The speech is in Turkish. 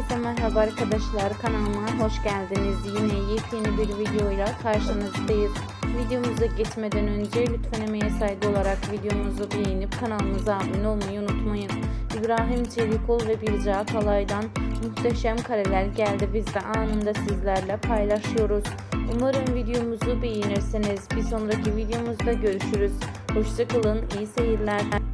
Herkese merhaba arkadaşlar kanalıma hoş geldiniz. Yine yepyeni bir videoyla karşınızdayız. Videomuza geçmeden önce lütfen emeğe saygı olarak videomuzu beğenip kanalımıza abone olmayı unutmayın. İbrahim Çelikol ve Birce Akalay'dan muhteşem kareler geldi. Biz de anında sizlerle paylaşıyoruz. Umarım videomuzu beğenirsiniz. Bir sonraki videomuzda görüşürüz. Hoşçakalın, iyi seyirler.